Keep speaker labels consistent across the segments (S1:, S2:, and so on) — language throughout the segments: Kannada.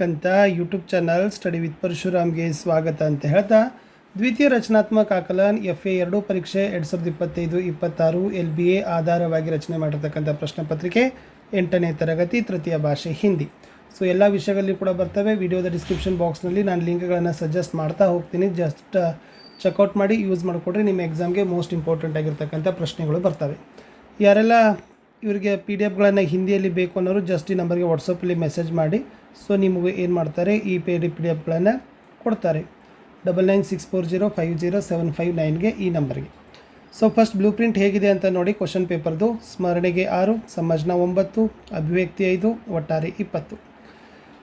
S1: ಕಂತ ಯೂಟ್ಯೂಬ್ ಚಾನಲ್ ಸ್ಟಡಿ ವಿತ್ ಪರಶುರಾಮ್ಗೆ ಸ್ವಾಗತ ಅಂತ ಹೇಳ್ತಾ, ದ್ವಿತೀಯ ರಚನಾತ್ಮಕ ಆಕಲನ್ ಎಫ್ ಎ ಎರಡು ಪರೀಕ್ಷೆ ಎರಡು ಸಾವಿರದ ಇಪ್ಪತ್ತೈದು ಇಪ್ಪತ್ತಾರು ಎಲ್ ಬಿ ಎ ಆಧಾರವಾಗಿ ರಚನೆ ಮಾಡಿರ್ತಕ್ಕಂಥ ಪ್ರಶ್ನೆ ಪತ್ರಿಕೆ ಎಂಟನೇ ತರಗತಿ ತೃತೀಯ ಭಾಷೆ ಹಿಂದಿ. ಸೊ ಎಲ್ಲ ವಿಷಯಗಳಲ್ಲಿ ಕೂಡ ಬರ್ತವೆ. ವಿಡಿಯೋದ ಡಿಸ್ಕ್ರಿಪ್ಷನ್ ಬಾಕ್ಸ್ನಲ್ಲಿ ನಾನು ಲಿಂಕ್ಗಳನ್ನು ಸಜೆಸ್ಟ್ ಮಾಡ್ತಾ ಹೋಗ್ತೀನಿ. ಜಸ್ಟ್ ಚೆಕ್ಔಟ್ ಮಾಡಿ ಯೂಸ್ ಮಾಡಿಕೊಡ್ರಿ. ನಿಮ್ಮ ಎಕ್ಸಾಮ್ಗೆ ಮೋಸ್ಟ್ ಇಂಪಾರ್ಟೆಂಟ್ ಆಗಿರ್ತಕ್ಕಂಥ ಪ್ರಶ್ನೆಗಳು ಬರ್ತವೆ. ಯಾರೆಲ್ಲ ಇವರಿಗೆ ಪಿ ಡಿ ಎಫ್ಗಳನ್ನು ಹಿಂದಿಯಲ್ಲಿ ಬೇಕು ಅನ್ನೋರು ಜಸ್ಟ್ ಈ ನಂಬರ್ಗೆ ವಾಟ್ಸಪ್ಪಲ್ಲಿ ಮೆಸೇಜ್ ಮಾಡಿ ಸೊ ನಿಮಗೆ ಏನು ಮಾಡ್ತಾರೆ, ಈ ಪೇ ಡಿ ಪಿ ಡಿ ಎಫ್ಗಳನ್ನು ಕೊಡ್ತಾರೆ double nine six four zero five zero seven five ನೈನ್ಗೆ ಈ ನಂಬರ್ಗೆ ಸೊ ಫಸ್ಟ್ ಬ್ಲೂ ಪ್ರಿಂಟ್ ಹೇಗಿದೆ ಅಂತ ನೋಡಿ ಕ್ವಶನ್ ಪೇಪರ್ದು ಸ್ಮರಣೆಗೆ ಆರು, ಸಮಾಜನ ಒಂಬತ್ತು, ಅಭಿವ್ಯಕ್ತಿ ಐದು, ಒಟ್ಟಾರೆ ಇಪ್ಪತ್ತು.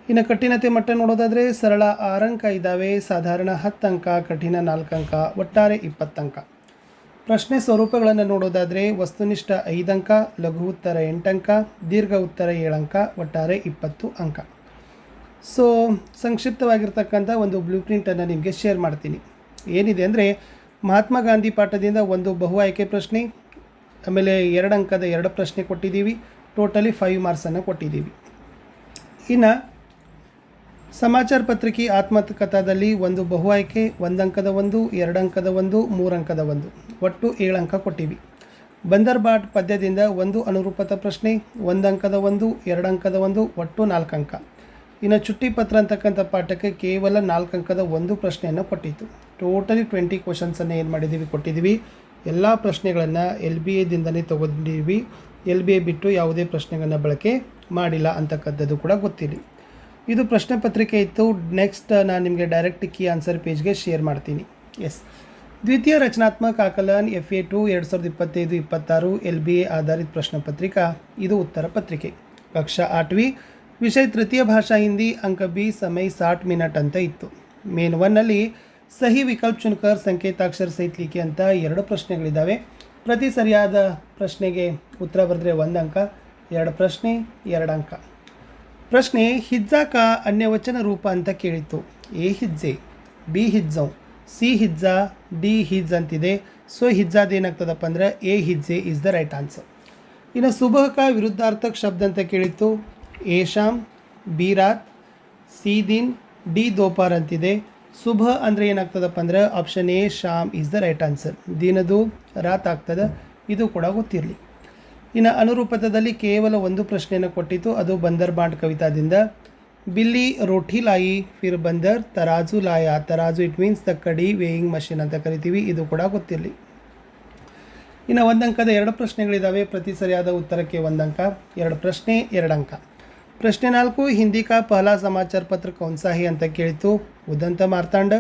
S1: ಇನ್ನು ಕಠಿಣತೆ ಮಟ್ಟ ನೋಡೋದಾದರೆ, ಸರಳ ಆರು ಅಂಕ ಇದ್ದಾವೆ ಸಾಧಾರಣ ಹತ್ತು ಅಂಕ, ಕಠಿಣ ನಾಲ್ಕು ಅಂಕ, ಒಟ್ಟಾರೆ ಇಪ್ಪತ್ತಂಕ ಪ್ರಶ್ನೆ ಸ್ವರೂಪಗಳನ್ನು ನೋಡೋದಾದರೆ, ವಸ್ತುನಿಷ್ಠ ಐದು ಅಂಕ, ಲಘು ಉತ್ತರ ಎಂಟು ಅಂಕ, ದೀರ್ಘ ಉತ್ತರ ಏಳು ಅಂಕ, ಒಟ್ಟಾರೆ ಇಪ್ಪತ್ತು ಅಂಕ. ಸೊ ಸಂಕ್ಷಿಪ್ತವಾಗಿರ್ತಕ್ಕಂಥ ಒಂದು ಬ್ಲೂ ಪ್ರಿಂಟನ್ನು ನಿಮಗೆ ಶೇರ್ ಮಾಡ್ತೀನಿ. ಏನಿದೆ ಅಂದರೆ, ಮಹಾತ್ಮ ಗಾಂಧಿ ಪಾಠದಿಂದ ಒಂದು ಬಹು ಆಯ್ಕೆ ಪ್ರಶ್ನೆ, ಆಮೇಲೆ ಎರಡು ಅಂಕದ ಎರಡು ಪ್ರಶ್ನೆ ಕೊಟ್ಟಿದ್ದೀವಿ ಟೋಟಲಿ ಫೈವ್ ಮಾರ್ಕ್ಸನ್ನು ಕೊಟ್ಟಿದ್ದೀವಿ. ಇನ್ನು, ಸಮಾಚಾರ ಪತ್ರಿಕೆ ಆತ್ಮಕಥಾದಲ್ಲಿ ಒಂದು ಬಹು ಆಯ್ಕೆ, ಒಂದು ಅಂಕದ ಒಂದು, ಎರಡು ಅಂಕದ ಒಂದು, ಮೂರು ಅಂಕದ ಒಂದು. ಒಟ್ಟು ಏಳು ಅಂಕ ಕೊಟ್ಟಿವಿ. ಬಂದರ್ಬಾಟ್ ಪದ್ಯದಿಂದ ಒಂದು ಅನುರೂಪದ ಪ್ರಶ್ನೆ, ಒಂದು ಅಂಕದ ಒಂದು, ಎರಡು ಅಂಕದ ಒಂದು, ಒಟ್ಟು ನಾಲ್ಕು ಅಂಕ. ಇನ್ನು ಚುಟ್ಟಿ ಪತ್ರ ಅಂತಕ್ಕಂಥ ಪಾಠಕ್ಕೆ ಕೇವಲ ನಾಲ್ಕು ಅಂಕದ ಒಂದು ಪ್ರಶ್ನೆಯನ್ನು ಕೊಟ್ಟಿತ್ತು. ಟೋಟಲಿ ಟ್ವೆಂಟಿ ಕ್ವಶನ್ಸನ್ನು ಏನು ಮಾಡಿದ್ದೀವಿ ಕೊಟ್ಟಿದ್ದೀವಿ ಎಲ್ಲ ಪ್ರಶ್ನೆಗಳನ್ನು ಎಲ್ ಬಿ ಎದಿಂದಲೇ ತೊಗೊಂಡಿದ್ದೀವಿ ಎಲ್ ಬಿ ಎ ಬಿಟ್ಟು ಯಾವುದೇ ಪ್ರಶ್ನೆಗಳನ್ನು ಬಳಕೆ ಮಾಡಿಲ್ಲ ಅಂತಕ್ಕಂಥದ್ದು ಕೂಡ ಗೊತ್ತಿಲ್ಲ. ಇದು ಪ್ರಶ್ನೆ ಪತ್ರಿಕೆ ಇತ್ತು. ನೆಕ್ಸ್ಟ್ ನಾನು ನಿಮಗೆ ಡೈರೆಕ್ಟ್ ಕೀ ಆನ್ಸರ್ ಪೇಜ್ಗೆ ಶೇರ್ ಮಾಡ್ತೀನಿ. ಎಸ್ ದ್ವಿತೀಯ ರಚನಾತ್ಮಕ ಆಕಲನ್ ಎಫ್ ಎ ಟು ಎರಡು ಸಾವಿರದ ಇಪ್ಪತ್ತೈದು, ಇಪ್ಪತ್ತಾರು ಎಲ್ ಬಿ ಎ ಆಧಾರಿತ ಪ್ರಶ್ನೆ ಪತ್ರಿಕಾ. ಇದು ಉತ್ತರ ಪತ್ರಿಕೆ. ಕಕ್ಷಾ ಆಠವಿ ವಿಷಯ ತೃತೀಯ ಭಾಷಾ ಹಿಂದಿ ಅಂಕ ಬಿ ಸಮಯ ಸಾಟ್ ಮಿನಟ್ ಅಂತ ಇತ್ತು. ಮೇನ್ ಒನ್ನಲ್ಲಿ ಸಹಿ ವಿಕಲ್ಪ ಚುನ್ಕರ್ ಸಂಕೇತಾಕ್ಷರ ಸಹಿತ್ಲಿಕ್ಕೆ ಅಂತ ಎರಡು ಪ್ರಶ್ನೆಗಳಿದ್ದಾವೆ ಪ್ರತಿ ಸರಿಯಾದ ಪ್ರಶ್ನೆಗೆ ಉತ್ತರ ಬರೆದ್ರೆ ಒಂದು ಅಂಕ, ಎರಡು ಪ್ರಶ್ನೆ, ಎರಡು ಅಂಕ. ಪ್ರಶ್ನೆ ಹಿಜ್ಜಾಕ ಅನ್ಯವಚನ ರೂಪ ಅಂತ ಕೇಳಿತ್ತು. ಎ ಹಿಜ್ಜೆ, ಬಿ ಹಿಜ್ಜೌ, ಸಿ ಹಿಜ್ಜಾ, ಡಿ ಹಿಜ್ ಅಂತಿದೆ. ಸೊ, ಹಿಜ್ಜಾದ ಏನಾಗ್ತದಪ್ಪ ಅಂದ್ರೆ ಎ ಹಿಜ್ಜೆ ಇಸ್ ದ ರೈಟ್ ಆನ್ಸರ್ ಇನ್ನು ಸುಭಕ ವಿರುದ್ಧಾರ್ಥಕ ಶಬ್ದ ಅಂತ ಕೇಳಿತ್ತು. ಎ ಶಾಮ್ ಬಿ ರಾತ್ ಸಿ ದಿನ್ ಡಿ ದೋಪಾರ್ ಅಂತಿದೆ. ಶುಭ ಅಂದರೆ ಏನಾಗ್ತದಪ್ಪ ಅಂದ್ರೆ ಆಪ್ಷನ್ ಎ ಶಾಮ್ ಇಸ್ ದ ರೈಟ್ ಆನ್ಸರ್ ದಿನದು ರಾತ್ ಆಗ್ತದೆ, ಇದು ಕೂಡ ಗೊತ್ತಿರಲಿ. ಇನ್ನು ಅನುರೂಪತದಲ್ಲಿ ಕೇವಲ ಒಂದು ಪ್ರಶ್ನೆಯನ್ನು ಕೊಟ್ಟಿತ್ತು, ಅದು ಬಂದರ್ ಬಾಂಡ್ ಕವಿತಾದಿಂದ. ಬಿಲ್ಲಿ ರೋಟಿ ಲಾಯಿ, ಫಿರ್ ಬಂದರ್ ತರಾಜು ಲಾಯ. ತರಾಜು ಇಟ್ ಮೀನ್ಸ್ ದ ಕಡಿ ವೇಯಿಂಗ್ ಮಷಿನ್ ಅಂತ ಕರಿತೀವಿ, ಇದು ಕೂಡ ಗೊತ್ತಿರಲಿ. ಇನ್ನು ಒಂದು ಅಂಕದ ಎರಡು ಪ್ರಶ್ನೆಗಳಿದ್ದಾವೆ ಪ್ರತಿ ಸರಿಯಾದ ಉತ್ತರಕ್ಕೆ ಒಂದು ಅಂಕ. ಎರಡು ಪ್ರಶ್ನೆ, ಎರಡು ಅಂಕ. ಪ್ರಶ್ನೆ ನಾಲ್ಕು, ಹಿಂದಿ ಕಾ ಪಹಲಾ ಸಮಾಚಾರ ಪತ್ರ ಕೌನ್ಸಾಹಿ ಅಂತ ಕೇಳಿತು. ಉದಂತ ಮಾರ್ತಾಂಡ.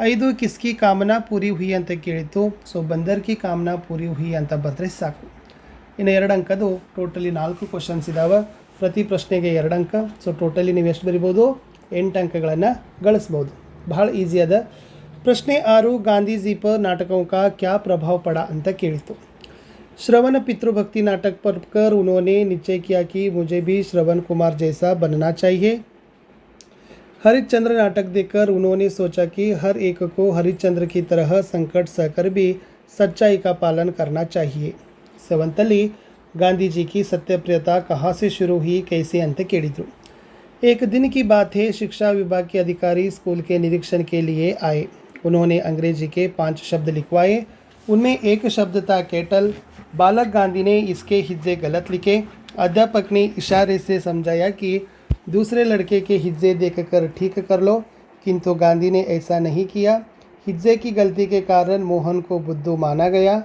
S1: ಐದು, ಕಿಸ್ಕಿ ಕಾಮನಾ ಪೂರಿ ಹುಯಿ ಅಂತ ಕೇಳಿತು. ಸೊ, ಬಂದರ್ ಕಿ ಕಾಮನಾ ಪೂರಿ ಹುಯಿ ಅಂತ ಬರೆದ್ರೆ ಸಾಕು. ಇನ್ನು ಎರಡು ಅಂಕದು ಟೋಟಲಿ ನಾಲ್ಕು ಕ್ವಶನ್ಸ್ ಇದಾವೆ. ಪ್ರತಿ ಪ್ರಶ್ನೆಗೆ ಎರಡು ಅಂಕ. ಸೊ, ಟೋಟಲಿ ನೀವು ಎಷ್ಟು ಬರಿಬೋದು? ಎಂಟು ಅಂಕಗಳನ್ನು ಗಳಿಸ್ಬೋದು. ಬಹಳ ಈಸಿ ಅದ. ಪ್ರಶ್ನೆ ಆರು, ಗಾಂಧೀಜಿ ಪರ್ ನಾಟಕ ಕಾ ಕ್ಯಾ ಪ್ರಭಾವ ಪಡ ಅಂತ ಕೇಳಿತು. श्रवण पितृभक्ति नाटक पर कर उन्होंने निश्चय किया कि मुझे भी श्रवण कुमार जैसा बनना चाहिए। हरिश्चंद्र नाटक देखकर उन्होंने सोचा कि हर एक को हरिश्चंद्र की तरह संकट सहकर भी सच्चाई का पालन करना चाहिए। सेवंतली, गांधी जी की सत्यप्रियता कहाँ से शुरू हुई, कैसे अंत केड़िದ್ರು एक दिन की बात है, शिक्षा विभाग के अधिकारी स्कूल के निरीक्षण के लिए आए। उन्होंने अंग्रेज़ी के पाँच शब्द लिखवाए। उनमें एक शब्द था केटल। बालक गांधी ने इसके हिज्जे गलत लिखे। अध्यापक ने इशारे से समझाया कि दूसरे लड़के के हिज्जे देखकर ठीक कर लो, किंतु गांधी ने ऐसा नहीं किया। हिज्जे की गलती के कारण मोहन को बुद्धू माना गया,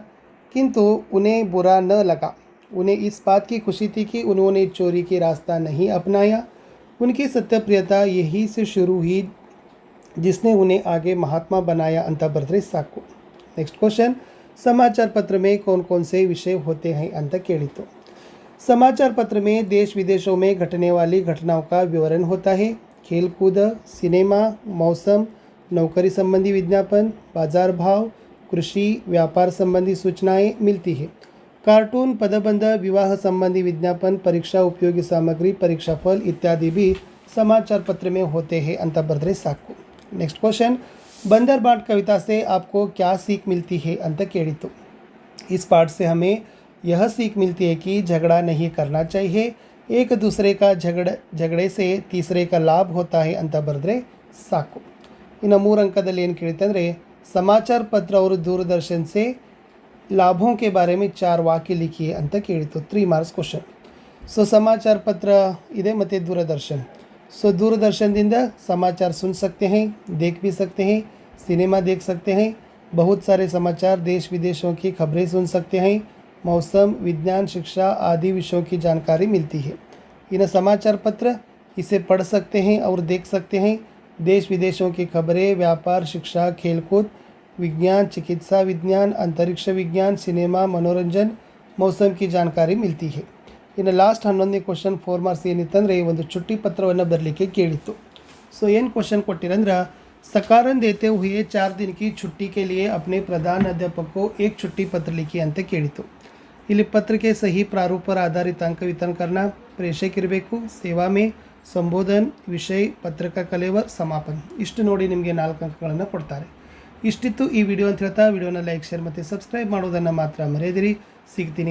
S1: किंतु उन्हें बुरा न लगा। उन्हें इस बात की खुशी थी कि उन्होंने चोरी के रास्ता नहीं अपनाया। उनकी सत्यप्रियता यही से शुरू हुई, जिसने उन्हें आगे महात्मा बनाया अंताभद्रेसा को ನೆಕ್ಸ್ಟ್ ಕ್ವಶನ್ समाचार पत्र में कौन कौन से विषय होते हैं ಅಂತ ಕೇಳಿತು समाचार पत्र में देश विदेशों में घटने वाली घटनाओं का विवरण होता है खेल कूद सिनेमा मौसम नौकरी संबंधी विज्ञापन बाजार भाव कृषि व्यापार संबंधी सूचनाएं मिलती है कार्टून पदबंध विवाह संबंधी विज्ञापन परीक्षा उपयोगी सामग्री परीक्षा फल इत्यादि भी समाचार पत्र में होते हैं ಅಂತ ಬರೆದ್ರೆ ಸಾಕು ನೆಕ್ಸ್ಟ್ ಕ್ವಶನ್ बंदर बाट कविता से आपको क्या सीख मिलती है ಅಂತ ಕೇಳಿತು इस पाठ से हमें यह सीख मिलती है कि झगड़ा नहीं करना चाहिए ಏಕ दूसरे का झगड़ झगड़े से तीसरे का लाभ होता है ಅಂತ ಬರೆದ್ರೆ ಸಾಕು ಇನ್ನು ಮೂರು ಅಂಕದಲ್ಲಿ ಏನು ಕೇಳುತ್ತೆ ಅಂದರೆ ಸಮಾಚಾರ ಪತ್ರ ಅವರು ದೂರದರ್ಶನ್ ಸೆ ಲಾಭೋं के बारे में चार वाक्य लिखिए ಅಂತ ಕೇಳಿತು ತ್ರೀ ಮಾರ್ಕ್ಸ್ ಕ್ವಶನ್ ಸೊ ಸಮಾಚಾರ ಪತ್ರ ಇದೆ ಮತ್ತು ದೂರದರ್ಶನ್ सो दूरदर्शन दिन समाचार सुन सकते हैं, देख भी सकते हैं, सिनेमा देख सकते हैं, बहुत सारे समाचार देश विदेशों की खबरें सुन सकते हैं, मौसम, विज्ञान, शिक्षा आदि विषयों की जानकारी मिलती है। इन समाचार पत्र इसे पढ़ सकते हैं और देख सकते हैं। देश विदेशों की खबरें, व्यापार, शिक्षा, खेलकूद, विज्ञान, चिकित्सा विज्ञान, अंतरिक्ष विज्ञान, सिनेमा, मनोरंजन, मौसम की जानकारी मिलती है। ಇನ್ನು ಲಾಸ್ಟ್ ಹನ್ನೊಂದನೇ ಕ್ವಶನ್ ಫೋರ್ ಮಾರ್ಕ್ಸ್ ಏನಿತ್ತಂದರೆ ಈ ಒಂದು ಚುಟ್ಟಿ ಪತ್ರವನ್ನು ಬರಲಿಕ್ಕೆ ಕೇಳಿತ್ತು. ಸೊ ಏನು ಕ್ವಶನ್ ಕೊಟ್ಟಿರಂದ್ರೆ, ಸಕಾರನ್ ದೇತೆ ಹುಯೇ ಚಾರ್ ದಿನಕ್ಕೆ ಚುಟ್ಟಿ ಕೇಳಿಯೇ ಅಪ್ನೇ ಪ್ರಧಾನ ಅಧ್ಯಾಪಕೋ ಏಕ್ ಚುಟ್ಟಿ ಪತ್ರ ಲಿಖಿ ಅಂತ ಕೇಳಿತು ಇಲ್ಲಿ ಪತ್ರಿಕೆ ಸಹಿ ಪ್ರಾರೂಪರ ಆಧಾರಿತ ಅಂಕವಿತರಣಕರಣ ಪ್ರೇಷಕಿರಬೇಕು ಸೇವಾ ಮೇ, ಸಂಬೋಧನ್, ವಿಷಯ, ಪತ್ರಕ ಕಲೆವರ್, ಸಮಾಪನ್. ಇಷ್ಟು ನೋಡಿ ನಿಮಗೆ ನಾಲ್ಕು ಅಂಕಗಳನ್ನು ಕೊಡ್ತಾರೆ. ಇಷ್ಟಿತ್ತು ಈ ವಿಡಿಯೋ ಅಂತ ಹೇಳ್ತಾ ವಿಡಿಯೋನ ಲೈಕ್ ಶೇರ್ ಮತ್ತು ಸಬ್ಸ್ಕ್ರೈಬ್ ಮಾಡೋದನ್ನು ಮಾತ್ರ ಮರೆಯದಿರಿ. ಸಿಗ್ತೀನಿ.